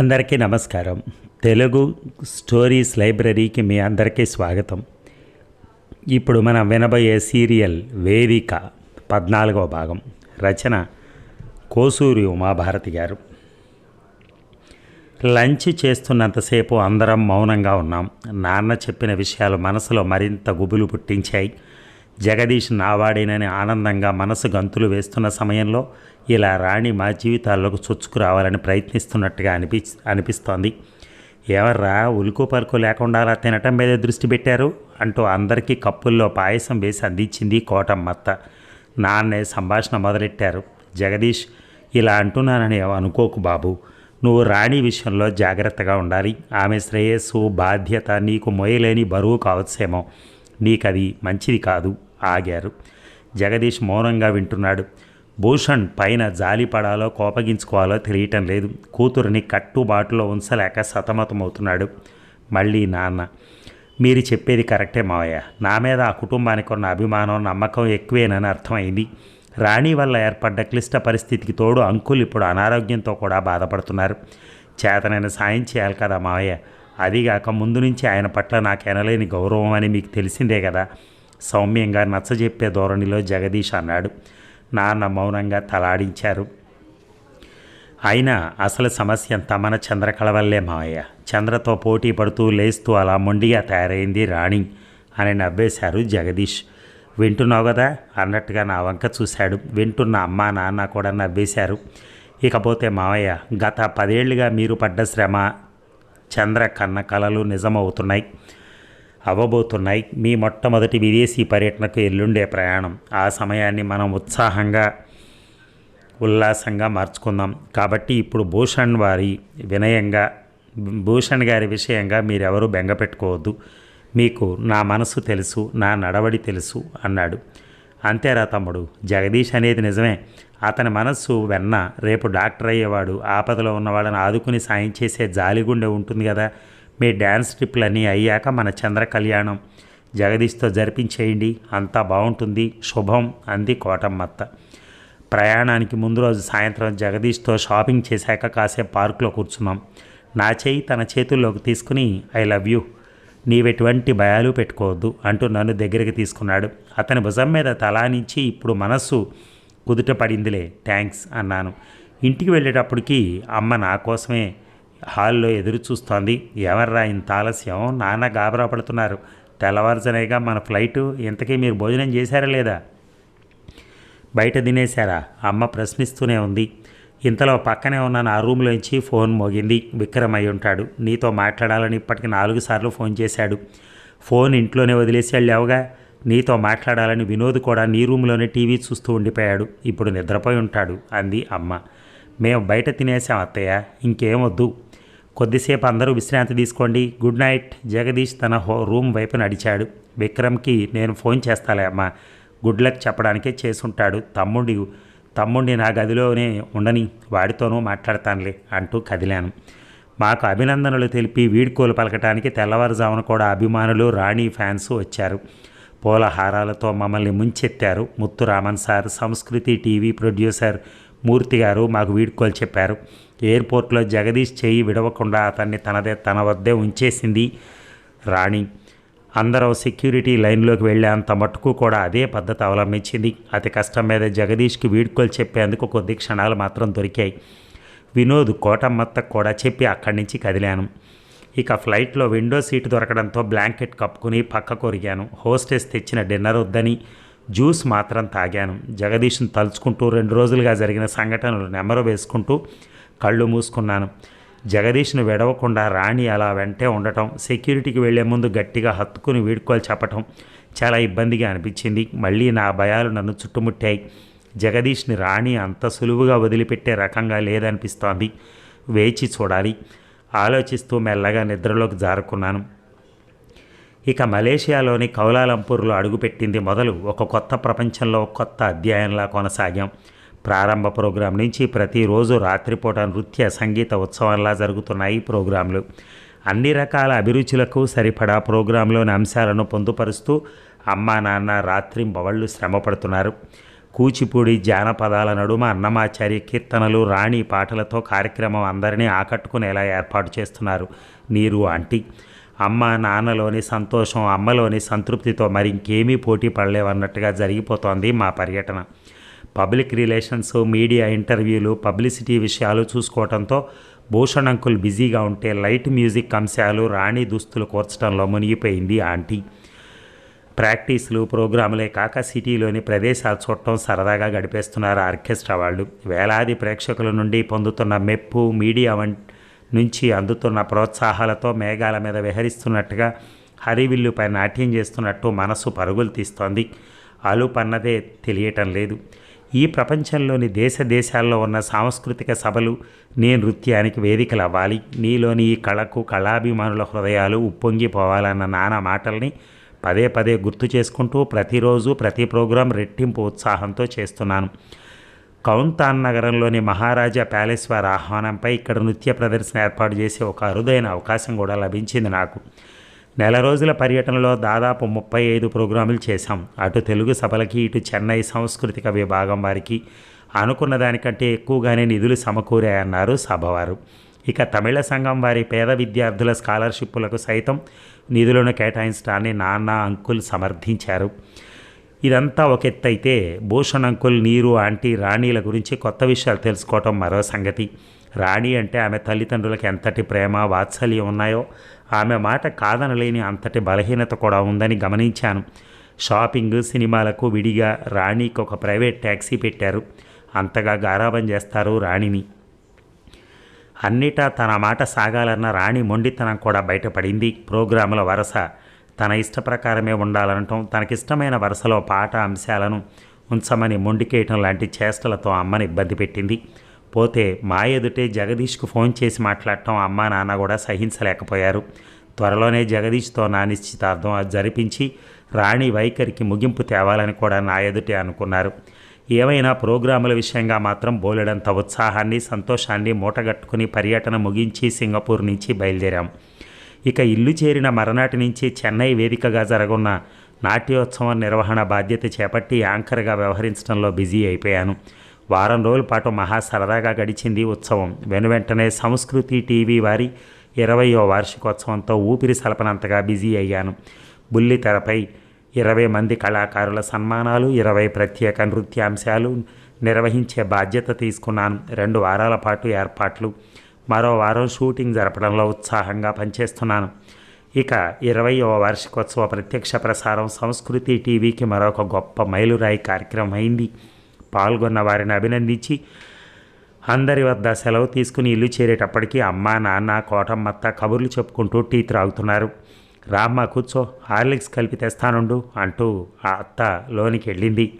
అందరికీ నమస్కారం. తెలుగు స్టోరీస్ లైబ్రరీకి మీ అందరికీ స్వాగతం. ఇప్పుడు మనం వినబోయే సీరియల్ వేదిక పద్నాలుగవ భాగం. రచన కోసూరి ఉమాభారతి గారు. లంచ్ చేస్తున్నంతసేపు అందరం మౌనంగా ఉన్నాం. నాన్న చెప్పిన విషయాలు మనసులో మరింత గుబులు పుట్టించాయి. జగదీష్ నావాడేనని ఆనందంగా మనసు గంతులు వేస్తున్న సమయంలో ఇలా రాణి మా జీవితాల్లోకి చొచ్చుకురావాలని ప్రయత్నిస్తున్నట్టుగా అనిపి అనిపిస్తోంది. ఎవర్రా ఉలుకు పలుకు లేకుండా అలా తినటం మీద దృష్టి పెట్టారు? అంటూ అందరికీ కప్పుల్లో పాయసం వేసి అందించింది కోటమ్మత్త. నాన్నే సంభాషణ మొదలెట్టారు. జగదీష్ ఇలా అంటున్నానని అనుకోకు బాబు. నువ్వు రాణి విషయంలో జాగ్రత్తగా ఉండాలి. ఆమె శ్రేయస్సు బాధ్యత నీకు మొయలేని బరువు కావచ్చేమో. నీకది మంచిది కాదు. ఆగారు. జగదీష్ మౌనంగా వింటున్నాడు. భూషణ్ పైన జాలిపడాలో కోపగించుకోవాలో తెలియటం లేదు. కూతురిని కట్టుబాటులో ఉంచలేక సతమతమవుతున్నాడు మళ్ళీ నాన్న. మీరు చెప్పేది కరెక్టే మావయ్య. నా మీద ఆ కుటుంబానికి ఉన్న అభిమానం నమ్మకం ఎక్కువేనని అర్థమైంది. రాణి వల్ల ఏర్పడ్డ క్లిష్ట పరిస్థితికి తోడు అంకుల్ ఇప్పుడు అనారోగ్యంతో కూడా బాధపడుతున్నారు. చేతనైన సాయం చేయాలి కదా మావయ్య. అదిగాక ముందు నుంచి ఆయన పట్ల నాకు ఎనలేని గౌరవం అని మీకు తెలిసిందే కదా. సౌమ్యంగా నచ్చజెప్పే ధోరణిలో జగదీష్ అన్నాడు. నాన్న మౌనంగా తలాడించారు. అయినా అసలు సమస్య తమన చంద్రకళ వల్లే మావయ్య. చంద్రతో పోటీ పడుతూ లేస్తూ అలా మొండిగా తయారైంది రాణి అని నవ్వేశారు జగదీష్. వింటున్నావు కదా? అన్నట్టుగా నా వంక చూశాడు. వింటున్న అమ్మ నాన్న కూడా నవ్వేశారు. ఇకపోతే మావయ్య గత పదేళ్ళుగా మీరు పడ్డ శ్రమ చంద్ర కన్న కళలు నిజమవుతున్నాయి. అవ్వబోతున్నాయి మీ మొట్టమొదటి విదేశీ పర్యటనకు ఎల్లుండే ప్రయాణం. ఆ సమయాన్ని మనం ఉత్సాహంగా ఉల్లాసంగా మార్చుకుందాం. కాబట్టి ఇప్పుడు భూషణ్ వారి వినయంగా భూషణ్ గారి విషయంగా మీరెవరూ బెంగ పెట్టుకోవద్దు. మీకు నా మనసు తెలుసు నా నడవడి తెలుసు అన్నాడు. అంతేరా తమ్ముడు జగదీష్ అనేది నిజమే. అతని మనస్సు వెన్న రేపు డాక్టర్ అయ్యేవాడు ఆపదలో ఉన్న వాళ్ళని ఆదుకుని సాయం చేసే జాలిగుండె ఉంటుంది కదా. మీ డ్యాన్స్ ట్రిప్లన్నీ అయ్యాక మన చంద్ర కళ్యాణం. జగదీష్తో జరిపించేయండి. అంతా బాగుంటుంది. శుభం అంది కోటమ్మత్త. ప్రయాణానికి ముందు రోజు సాయంత్రం జగదీష్తో షాపింగ్ చేశాక కాసేపు పార్కులో కూర్చున్నాం. నా చేయి తన చేతుల్లోకి తీసుకుని ఐ లవ్ యూ. నీవెటువంటి భయాలు పెట్టుకోవద్దు అంటూ నన్ను దగ్గరికి తీసుకున్నాడు. అతని భుజం మీద తలానించి ఇప్పుడు మనస్సు కుదుట పడిందిలే. థ్యాంక్స్ అన్నాను. ఇంటికి వెళ్ళేటప్పటికి అమ్మ నా కోసమే హాల్లో ఎదురు చూస్తోంది. ఎవర్రా ఇంత ఆలస్యం? నాన్న గాబరా పడుతున్నారు. తెల్లవారుజనేగా మన ఫ్లైటు ఇంతకీ మీరు భోజనం చేశారా లేదా? బయట తినేశారా? అమ్మ ప్రశ్నిస్తూనే ఉంది. ఇంతలో పక్కనే ఉన్న నా రూమ్లోంచి ఫోన్ మోగింది. విక్రమ్ అయి ఉంటాడు. నీతో మాట్లాడాలని ఇప్పటికి నాలుగు సార్లు ఫోన్ చేశాడు. ఫోన్ ఇంట్లోనే వదిలేసి వెళ్ళావుగా? నీతో మాట్లాడాలని వినోద్ కూడా నీ రూమ్లోనే టీవీ చూస్తూ ఉండిపోయాడు. ఇప్పుడు నిద్రపోయి ఉంటాడు అంది అమ్మ. మేము బయట తినేసాం అత్తయ్య. ఇంకేం వద్దు. కొద్దిసేపు అందరూ విశ్రాంతి తీసుకోండి. Good night. జగదీష్ తన హో రూమ్ వైపు నడిచాడు విక్రమ్కి నేను ఫోన్ చేస్తాలే అమ్మ. గుడ్ లక్ చెప్పడానికే చేసుంటాడు. తమ్ముడి తమ్ముడిని నా గదిలోనే ఉండని వాడితోనూ మాట్లాడతానులే అంటూ కదిలాను. మాకు అభినందనలు తెలిపి వీడ్కోలు పలకటానికి తెల్లవారుజామున కూడా అభిమానులు రాణి ఫ్యాన్స్ వచ్చారు. పూలహారాలతో మమ్మల్ని ముంచెత్తారు. Muthuraman sir Samskriti TV producer Murthy garu మాకు వీడ్కోలు చెప్పారు. ఎయిర్పోర్ట్లో జగదీష్ చేయి విడవకుండా అతన్ని తనదే తన వద్దే ఉంచేసింది రాణి. అందరూ సెక్యూరిటీ లైన్లోకి వెళ్ళే అంత మట్టుకు కూడా అదే పద్ధతి అవలంబించింది. అతి కష్టం మీద జగదీష్కి వీడ్కోలు చెప్పేందుకు కొద్ది క్షణాలు మాత్రం దొరికాయి. వినోద్ కోటమ్మత్త కూడా చెప్పి అక్కడి నుంచి కదిలాను. ఇక ఫ్లైట్లో విండో సీటు దొరకడంతో బ్లాంకెట్ కప్పుకుని పక్కకు ఒరిగాను. హోస్టెస్ తెచ్చిన డిన్నర్ వద్దని జ్యూస్ మాత్రం తాగాను. జగదీష్ను తలుచుకుంటూ రెండు రోజులుగా జరిగిన సంఘటనలు నెమరు వేసుకుంటూ కళ్ళు మూసుకున్నాను. జగదీష్ను విడవకుండా రాణి అలా వెంటే ఉండటం సెక్యూరిటీకి వెళ్ళే ముందు గట్టిగా హత్తుకుని వీడుకోలు చెప్పటం చాలా ఇబ్బందిగా అనిపించింది. మళ్ళీ నా భయాలు నన్ను చుట్టుముట్టాయి. జగదీష్ని రాణి అంత సులువుగా వదిలిపెట్టే రకంగా లేదనిపిస్తోంది. వేచి చూడాలి. ఆలోచిస్తూ మెల్లగా నిద్రలోకి జారుకున్నాను. ఇక మలేషియాలోని కౌలాలంపూర్లో అడుగుపెట్టింది మొదలు ఒక కొత్త ప్రపంచంలో కొత్త అధ్యాయంలా కొనసాగాం. ప్రారంభ ప్రోగ్రాం నుంచి ప్రతిరోజు రాత్రిపూట నృత్య సంగీత ఉత్సవంలా జరుగుతున్నాయి ప్రోగ్రాంలు. అన్ని రకాల అభిరుచులకు సరిపడా ప్రోగ్రాంలోని అంశాలను పొందుపరుస్తూ అమ్మా నాన్న రాత్రింబవళ్ళు బవళ్ళు శ్రమపడుతున్నారు. కూచిపూడి జానపదాల నడుమ అన్నమాచారి కీర్తనలు రాణి పాటలతో కార్యక్రమం అందరినీ ఆకట్టుకునేలా ఏర్పాటు చేస్తున్నారు నీరు ఆంటీ. అమ్మ నాన్నలోని సంతోషం అమ్మలోని సంతృప్తితో మరి ఇంకేమీ పోటీ పడలేవన్నట్టుగా జరిగిపోతోంది మా పర్యటన. పబ్లిక్ రిలేషన్స్ మీడియా ఇంటర్వ్యూలు పబ్లిసిటీ విషయాలు చూసుకోవడంతో భూషణ్ అంకుల్ బిజీగా ఉంటే లైట్ మ్యూజిక్ అంశాలు రాణి దుస్తులు కూర్చడంలో మునిగిపోయింది ఆంటీ. ప్రాక్టీసులు ప్రోగ్రాములే కాక సిటీలోని ప్రదేశాలు చూడటం సరదాగా గడిపేస్తున్నారు ఆర్కెస్ట్రా వాళ్ళు. వేలాది ప్రేక్షకుల నుండి పొందుతున్న మెప్పు మీడియా వన్ నుంచి అందుతున్న ప్రోత్సాహాలతో మేఘాల మీద విహరిస్తున్నట్టుగా హరివిల్లుపై నాట్యం చేస్తున్నట్టు మనసు పరుగులు తీస్తోంది. అలుపన్నదే తెలియటం లేదు. ఈ ప్రపంచంలోని దేశ దేశాల్లో ఉన్న సాంస్కృతిక సభలు నీ నృత్యానికి వేదికలు అవ్వాలి నీలోని ఈ కళకు కళాభిమానుల హృదయాలు ఉప్పొంగిపోవాలన్న నానా మాటల్ని పదే పదే గుర్తు చేసుకుంటూ ప్రతిరోజు ప్రతి ప్రోగ్రాం రెట్టింపు ఉత్సాహంతో చేస్తున్నాను. కౌంతాన్ నగరంలోని మహారాజా ప్యాలెస్ వారి ఆహ్వానంపై ఇక్కడ నృత్య ప్రదర్శన ఏర్పాటు చేసే ఒక అరుదైన అవకాశం కూడా లభించింది నాకు. నెల రోజుల పర్యటనలో దాదాపు ముప్పై ఐదు ప్రోగ్రాములు చేశాం. అటు తెలుగు సభలకి ఇటు చెన్నై సాంస్కృతిక విభాగం వారికి అనుకున్న దానికంటే ఎక్కువగానే నిధులు సమకూరాయన్నారు సభవారు. ఇక తమిళ సంఘం వారి పేద విద్యార్థుల స్కాలర్షిప్పులకు సైతం నిధులను కేటాయించడాన్ని నాన్న అంకుల్ సమర్థించారు. ఇదంతా ఒక ఎత్తైతే భూషణ్ అంకుల్ నీరు ఆంటీ రాణీల గురించి కొత్త విషయాలు తెలుసుకోవటం మరో సంగతి. రాణి అంటే ఆమె తల్లిదండ్రులకు ఎంతటి ప్రేమ వాత్సల్యం ఉన్నాయో ఆమె మాట కాదనలేని అంతటి బలహీనత కూడా ఉందని గమనించాను. షాపింగ్ సినిమాలకు విడిగా రాణికి ఒక ప్రైవేట్ ట్యాక్సీ పెట్టారు. అంతగా గారాబం చేస్తారు రాణిని. అన్నిటా తన మాట సాగాలన్న రాణి మొండితనం కూడా బయటపడింది. ప్రోగ్రాముల వరస తన ఇష్ట ప్రకారమే ఉండాలనటం తనకిష్టమైన వరుసలో పాట అంశాలను ఉంచమని మొండికేయటం లాంటి చేష్టలతో అమ్మని ఇబ్బంది పెట్టింది. పోతే మా ఎదుటే జగదీష్కు ఫోన్ చేసి మాట్లాడటం అమ్మా నాన్న కూడా సహించలేకపోయారు. త్వరలోనే జగదీష్తో నా నిశ్చితార్థం అది జరిపించి రాణి వైఖరికి ముగింపు తేవాలని కూడా నా ఎదుటే అనుకున్నారు. ఏమైనా ప్రోగ్రాముల విషయంగా మాత్రం బోలెడంత ఉత్సాహాన్ని సంతోషాన్ని మూటగట్టుకుని పర్యటన ముగించి సింగపూర్ నుంచి బయలుదేరాం. ఇక ఇల్లు చేరిన మరనాటి నుంచి చెన్నై వేదికగా జరగన్న నాట్యోత్సవం నిర్వహణ బాధ్యత చేపట్టి యాంకర్గా వ్యవహరించడంలో బిజీ అయిపోయాను. వారం రోజుల పాటు మహా సరదాగా గడిచింది ఉత్సవం. వెనువెంటనే సంస్కృతి టీవీ వారి ఇరవయో వార్షికోత్సవంతో ఊపిరి సలపనంతగా బిజీ అయ్యాను. బుల్లి తెరపై ఇరవై మంది కళాకారుల సన్మానాలు ఇరవై ప్రత్యేక నృత్యాంశాలు నిర్వహించే బాధ్యత తీసుకున్నాను. రెండు వారాల పాటు ఏర్పాట్లు. మరో వారం షూటింగ్ జరపడంలో ఉత్సాహంగా పనిచేస్తున్నాను. ఇక ఇరవయవ వార్షికోత్సవ ప్రత్యక్ష ప్రసారం సంస్కృతి టీవీకి మరొక గొప్ప మైలురాయి కార్యక్రమం అయింది పాల్గొన్న వారిని అభినందించి అందరి వద్ద సెలవు తీసుకుని ఇల్లు చేరేటప్పటికీ అమ్మ నాన్న కోటమ్మత్త కబుర్లు చెప్పుకుంటూ టీ త్రాగుతున్నారు. రామ్మ కూర్చో హార్లిక్స్ కలిపి తెస్తానుండు అంటూ ఆ అత్త లోనికి వెళ్ళింది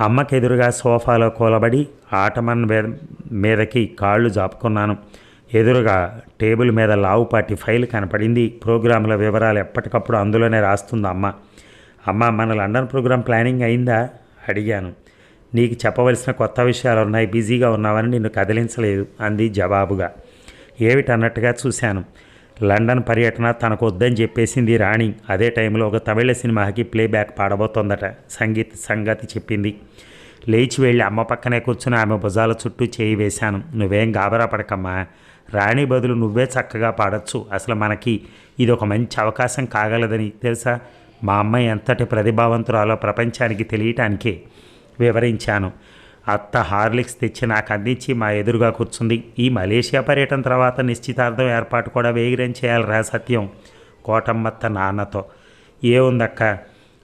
అమ్మకెదురుగా సోఫాలో కూలబడి ఆటమన్ మీదకి కాళ్ళు జాపుకున్నాను. ఎదురుగా టేబుల్ మీద లావుపాటి ఫైల్ కనపడింది. ప్రోగ్రాంల వివరాలు ఎప్పటికప్పుడు అందులోనే రాస్తుంది అమ్మ అమ్మ మన లండన్ ప్రోగ్రాం ప్లానింగ్ అయిందా? అడిగాను. నీకు చెప్పవలసిన కొత్త విషయాలు ఉన్నాయి బిజీగా ఉన్నావని నిన్ను కదిలించలేదు అంది జవాబుగా. ఏమిటన్నట్టుగా చూశాను. లండన్ పర్యటన తనకు వద్దని చెప్పేసింది రాణి. అదే టైంలో ఒక తమిళ సినిమాకి ప్లేబ్యాక్ పాడబోతోందట. సంగీత్ సంగతి చెప్పింది. లేచి వెళ్ళి అమ్మ పక్కనే కూర్చుని ఆమె భుజాల చుట్టూ చేయి వేశాను. నువ్వేం గాబరా పడకమ్మా. రాణి బదులు నువ్వే చక్కగా పాడచ్చు. అసలు మనకి ఇది ఒక మంచి అవకాశం కాగలదని తెలుసా? మా అమ్మాయి ఎంతటి ప్రతిభావంతురాలో ప్రపంచానికి తెలియటానికే వివరించాను. అత్త హార్లిక్స్ తెచ్చి నాకు అందించి మా ఎదురుగా కూర్చుంది. ఈ మలేషియా పర్యటన తర్వాత నిశ్చితార్థం ఏర్పాటు కూడా వేగిరం చేయాలిరా సత్యం? కోటమ్మత్త నాన్నతో. ఏముందక్క?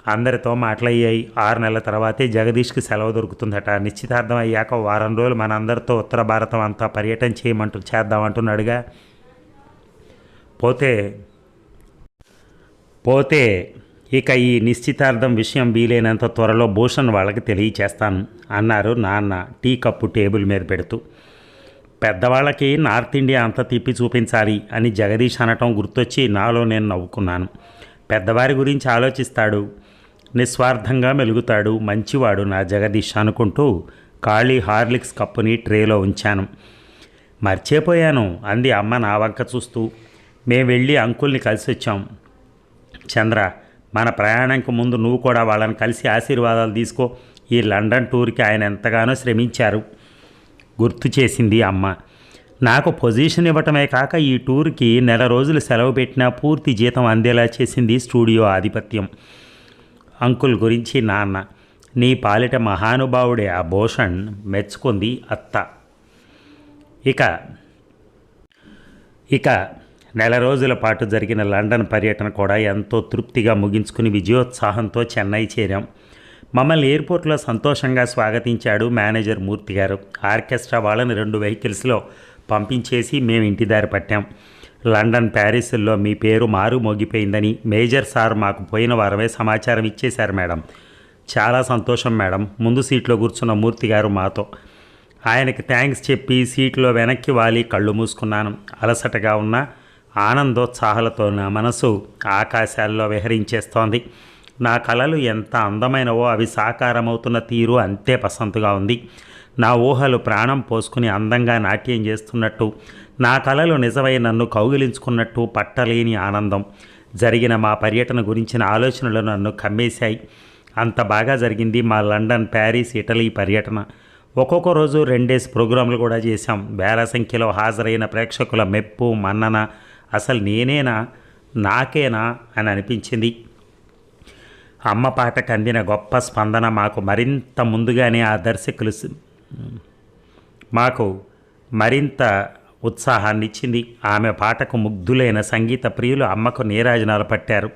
అందరితో మాటలయ్యాయి. ఆరు నెలల తర్వాతే జగదీష్కి సెలవు దొరుకుతుందట. నిశ్చితార్థం అయ్యాక వారం రోజులు మనందరితో ఉత్తర భారతం అంతా పర్యటన చేయమంటూ చేద్దామంటున్నాడుగా. పోతే పోతే ఇక ఈ నిశ్చితార్థం విషయం వీలైనంత త్వరలో భూషణ్ వాళ్ళకి తెలియచేస్తాను అన్నారు నాన్న టీ కప్పు టేబుల్ మీద పెడుతూ. పెద్దవాళ్ళకి నార్త్ ఇండియా అంతా తిప్పి చూపించాలి అని జగదీష్ అనటం గుర్తొచ్చి నాలో నేను నవ్వుకున్నాను. పెద్దవారి గురించి ఆలోచిస్తాడు నిస్వార్థంగా మెలుగుతాడు మంచివాడు నా జగదీష్ అనుకుంటూ ఖాళీ హార్లిక్స్ కప్పుని ట్రేలో ఉంచాను. మర్చిపోయాను అంది అమ్మ నా వంక చూస్తూ. మేము వెళ్ళి అంకుల్ని కలిసి వచ్చాం చంద్ర మన ప్రయాణంకు ముందు నువ్వు కూడా వాళ్ళని కలిసి ఆశీర్వాదాలు తీసుకో. ఈ లండన్ టూర్కి ఆయన ఎంతగానో శ్రమించారు. గుర్తు చేసింది అమ్మ. నాకు పొజిషన్ ఇవ్వటమే కాక ఈ టూర్కి నెల రోజులు సెలవు పెట్టినా పూర్తి జీతం అందేలా చేసింది స్టూడియో ఆధిపత్యం. అంకుల్ గురించి నాన్న నీ పాలిట మహానుభావుడే ఆ భూషణ్ మెచ్చుకుంది అత్త. ఇక ఇక నెల రోజుల పాటు జరిగిన లండన్ పర్యటన కూడా ఎంతో తృప్తిగా ముగించుకుని విజయోత్సాహంతో చెన్నై చేరాం. మమ్మల్ని ఎయిర్పోర్ట్లో సంతోషంగా స్వాగతించాడు మేనేజర్ మూర్తి గారు. ఆర్కెస్ట్రా వాళ్ళని రెండు వెహికల్స్లో పంపించేసి మేము ఇంటి దారి పట్టాం. లండన్ ప్యారిస్లో మీ పేరు మారు మోగిపోయిందని మేజర్ సార్ మాకు పోయిన వారమే సమాచారం ఇచ్చేశారు మేడం. చాలా సంతోషం మేడం. ముందు సీట్లో కూర్చున్న మూర్తి గారు మాతో. ఆయనకి థ్యాంక్స్ చెప్పి సీట్లో వెనక్కి వాలి కళ్ళు మూసుకున్నాను. అలసటగా ఉన్న ఆనందోత్సాహాలతో నా మనసు ఆకాశాల్లో విహరించేస్తోంది. నా కళలు ఎంత అందమైనవో అవి సాకారమవుతున్న తీరు అంతే పసంతుగా ఉంది. నా ఊహలు ప్రాణం పోసుకుని అందంగా నాట్యం చేస్తున్నట్టు నా కళలు నిజమై నన్ను కౌగిలించుకున్నట్టు పట్టలేని ఆనందం. జరిగిన మా పర్యటన గురించిన ఆలోచనలు నన్ను కమ్మేశాయి. అంత బాగా జరిగింది మా లండన్ ప్యారిస్ ఇటలీ పర్యటన. ఒక్కొక్క రోజు రెండేసి ప్రోగ్రాంలు కూడా చేశాం. వేల సంఖ్యలో హాజరైన ప్రేక్షకుల మెప్పు మన్నన అసలు నేనేనా? నాకేనా? అని అనిపించింది. అమ్మ పాటకు అందిన గొప్ప స్పందన మాకు మరింత ముందుగానే ఆ దర్శకులు మాకు మరింత ఉత్సాహాన్ని ఇచ్చింది ఆమె పాటకు ముగ్ధులైన సంగీత ప్రియులు అమ్మకు నీరాజనాలు పట్టారు.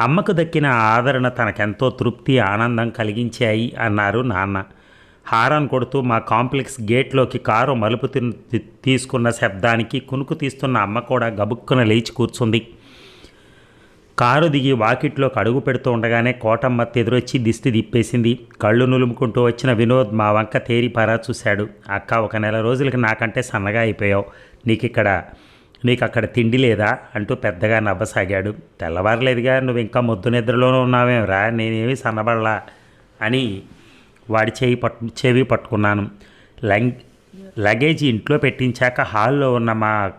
అమ్మకు దక్కిన ఆదరణ తనకెంతో తృప్తి ఆనందం కలిగించాయి అన్నారు నాన్న. హారన్ కొడుతూ మా కాంప్లెక్స్ గేట్లోకి కారు మలుపు తీసుకున్న శబ్దానికి కునుకు తీస్తున్న అమ్మ కూడా గబుక్కున లేచి కూర్చుంది. కారు దిగి వాకిట్లోకి అడుగు పెడుతూ ఉండగానే కోటమ్మ ఎదురొచ్చి దిష్టి తిప్పేసింది. కళ్ళు నులుముకుంటూ వచ్చిన వినోద్ మా వంక తేరిపారా చూశాడు. అక్క ఒక నెల రోజులకి నాకంటే సన్నగా అయిపోయావు. నీకు ఇక్కడ నీకు అక్కడ తిండి లేదా? అంటూ పెద్దగా నవ్వసాగాడు. తెల్లవారలేదుగా నువ్వు ఇంకా మొద్దు ఉన్నావేం రా నేనేమి సన్నబడలా? అని వాడి చేయి పట్టు చెవి పట్టుకున్నాను. లంగ్ లగేజ్ ఇంట్లో పెట్టించాక హాల్లో ఉన్న మా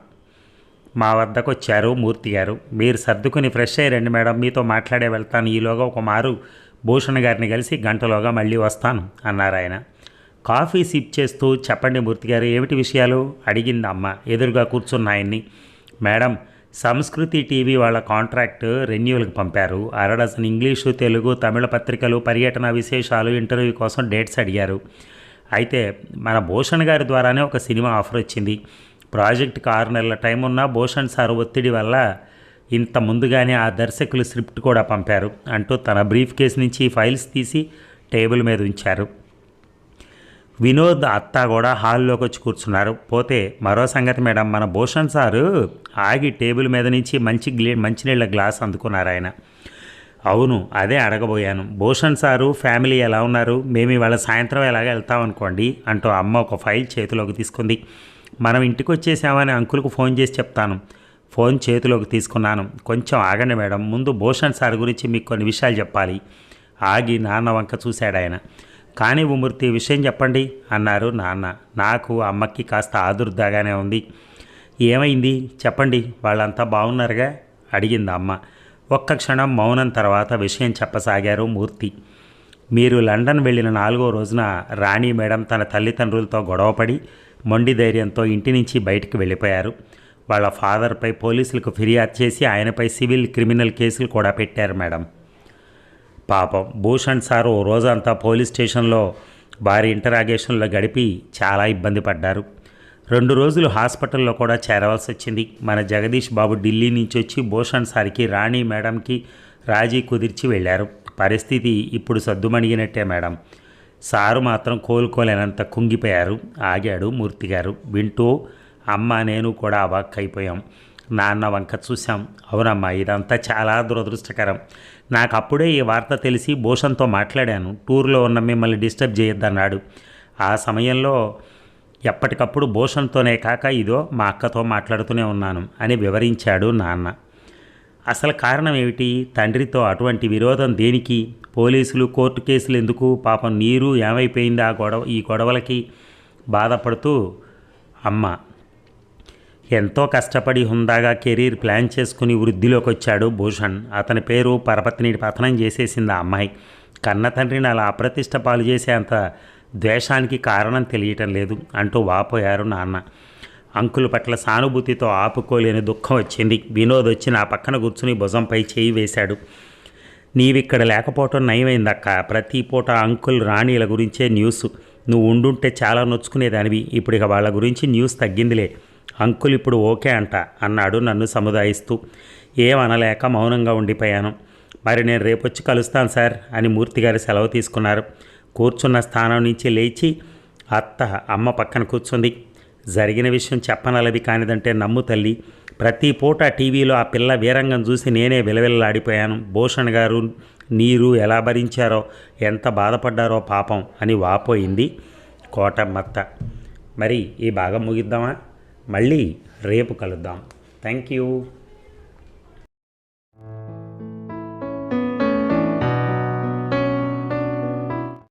మా వద్దకు వచ్చారు మూర్తి గారు. మీరు సర్దుకుని ఫ్రెష్ అయ్యారండి మేడం మీతో మాట్లాడే వెళ్తాను. ఈలోగా ఒక మారు భూషణ్ గారిని కలిసి గంటలోగా మళ్ళీ వస్తాను అన్నారు ఆయన. కాఫీ సిప్ చేస్తూ చెప్పండి మూర్తి గారు ఏమిటి విషయాలు? అడిగింది అమ్మ. ఎదురుగా కూర్చున్న ఆయన్ని మేడం సంస్కృతి టీవీ వాళ్ళ కాంట్రాక్ట్ రెన్యూవల్కి పంపారు. అరడజన్ ఇంగ్లీషు తెలుగు తమిళ పత్రికలు పర్యటన విశేషాలు ఇంటర్వ్యూ కోసం డేట్స్ అడిగారు. అయితే మన భూషణ్ గారి ద్వారానే ఒక సినిమా ఆఫర్ వచ్చింది. ప్రాజెక్ట్కి ఆరు నెలల టైం ఉన్నా భూషణ్ సార్ ఒత్తిడి వల్ల ఇంత ముందుగానే ఆ దర్శకులు స్క్రిప్ట్ కూడా పంపారు. అంటూ తన బ్రీఫ్ కేస్ నుంచి ఫైల్స్ తీసి టేబుల్ మీద ఉంచారు. వినోద్ అత్త కూడా హాల్లోకి వచ్చి కూర్చున్నారు. పోతే మరో సంగతి మేడం మన భూషణ్ సారు ఆగి టేబుల్ మీద నుంచి మంచి గ్లే మంచినీళ్ళ గ్లాస్ అందుకున్నారు ఆయన. అవును అదే అడగబోయాను. భూషణ్ సారు ఫ్యామిలీ ఎలా ఉన్నారు? మేము ఇవాళ సాయంత్రం ఎలాగ వెళ్తాం అనుకోండి అంటూ అమ్మ ఒక ఫైల్ చేతిలోకి తీసుకుంది. మనం ఇంటికి వచ్చేసామని అంకుల్కు ఫోన్ చేసి చెప్తాను. ఫోన్ చేతిలోకి తీసుకున్నాను. కొంచెం ఆగండి మేడం ముందు భూషణ్ సార్ గురించి మీకు కొన్ని విషయాలు చెప్పాలి. ఆగి నాన్న వంక చూశాడు ఆయన. కానీ మూర్తి విషయం చెప్పండి అన్నారు నాన్న. నాకు అమ్మకి కాస్త ఆదుర్దాగానే ఉంది. ఏమైంది? చెప్పండి. వాళ్ళంతా బాగున్నారుగా? అడిగింది అమ్మ. ఒక్క క్షణం మౌనం తర్వాత విషయం చెప్పసాగారు మూర్తి. మీరు లండన్ వెళ్ళిన నాలుగో రోజున రాణి మేడం తన తల్లిదండ్రులతో గొడవపడి మొండి ధైర్యంతో ఇంటి నుంచి బయటికి వెళ్ళిపోయారు. వాళ్ళ ఫాదర్పై పోలీసులకు ఫిర్యాదు చేసి ఆయనపై సివిల్ క్రిమినల్ కేసులు కూడా పెట్టారు మేడం. పాపం భూషణ్ సార్ ఓ రోజంతా పోలీస్ స్టేషన్లో వారి ఇంటరాగేషన్లో గడిపి చాలా ఇబ్బంది పడ్డారు. రెండు రోజులు హాస్పిటల్లో కూడా చేరవలసి వచ్చింది. మన జగదీష్ బాబు ఢిల్లీ నుంచి వచ్చి భూషణ్ సార్కి రాణి మేడంకి రాజీ కుదిర్చి వెళ్ళారు. పరిస్థితి ఇప్పుడు సద్దుమణిగినట్టే మేడం. సారు మాత్రం కోలుకోలేనంత కుంగిపోయారు. ఆగాడు మూర్తిగారు వింటూ అమ్మ నేను కూడా అవాక్కైపోయాం. నాన్న వంక చూశాం. అవునమ్మా ఇదంతా చాలా దురదృష్టకరం. నాకు అప్పుడే ఈ వార్త తెలిసి భూషణ్తో మాట్లాడాను. టూర్లో ఉన్న మిమ్మల్ని డిస్టర్బ్ చేయొద్దన్నాడు. ఆ సమయంలో ఎప్పటికప్పుడు భూషణ్తోనే కాక ఇదో మా అక్కతో మాట్లాడుతూనే ఉన్నాను అని వివరించాడు నాన్న. అసలు కారణం ఏమిటి? తండ్రితో అటువంటి విరోధం దేనికి? పోలీసులు కోర్టు కేసులు ఎందుకు? పాపం నీరు ఏమైపోయింది ఆ గొడవ ఈ గొడవలకి బాధపడుతూ అమ్మ ఎంతో కష్టపడి హుందాగా కెరీర్ ప్లాన్ చేసుకుని వృద్ధిలోకి వచ్చాడు భూషణ్. అతని పేరు పరపతిని పతనం చేసేసింది ఆ అమ్మాయి. కన్న తండ్రిని అలా అప్రతిష్ట పాలు చేసే అంత ద్వేషానికి కారణం తెలియటం లేదు అంటూ వాపోయారు నాన్న. అంకుల్ పట్ల సానుభూతితో ఆపుకోలేని దుఃఖం వచ్చింది. వినోద్ వచ్చి నా పక్కన కూర్చుని భుజంపై చేయి వేశాడు. నీవిక్కడ లేకపోవటం నయమైందక్క. ప్రతి పూట అంకుల్ రాణిల గురించే న్యూస్. నువ్వు ఉండుంటే చాలా నొచ్చుకునేదానివి. ఇప్పుడు ఇక వాళ్ళ గురించి న్యూస్ తగ్గిందిలే. అంకుల్ ఇప్పుడు ఓకే అంట. అన్నాడు నన్ను సముదాయిస్తూ. ఏమనలేక మౌనంగా ఉండిపోయాను. మరి నేను రేపొచ్చి కలుస్తాను సార్ అని మూర్తి గారు సెలవు తీసుకున్నారు. కూర్చున్న స్థానం నుంచి లేచి అత్త అమ్మ పక్కన కూర్చుంది. జరిగిన విషయం చెప్పనలవి కానిదంటే నమ్ము తల్లి. ప్రతి పూట టీవీలో ఆ పిల్ల వీరంగం చూసి నేనే విలవిల్లాడిపోయాను. భూషణ్ గారు నీరు ఎలా భరించారో ఎంత బాధపడ్డారో పాపం అని వాపోయింది కోటమ్మత్త మరి ఈ భాగం ముగిద్దామా? మళ్ళీ రేపు కలుద్దాం. Thank you.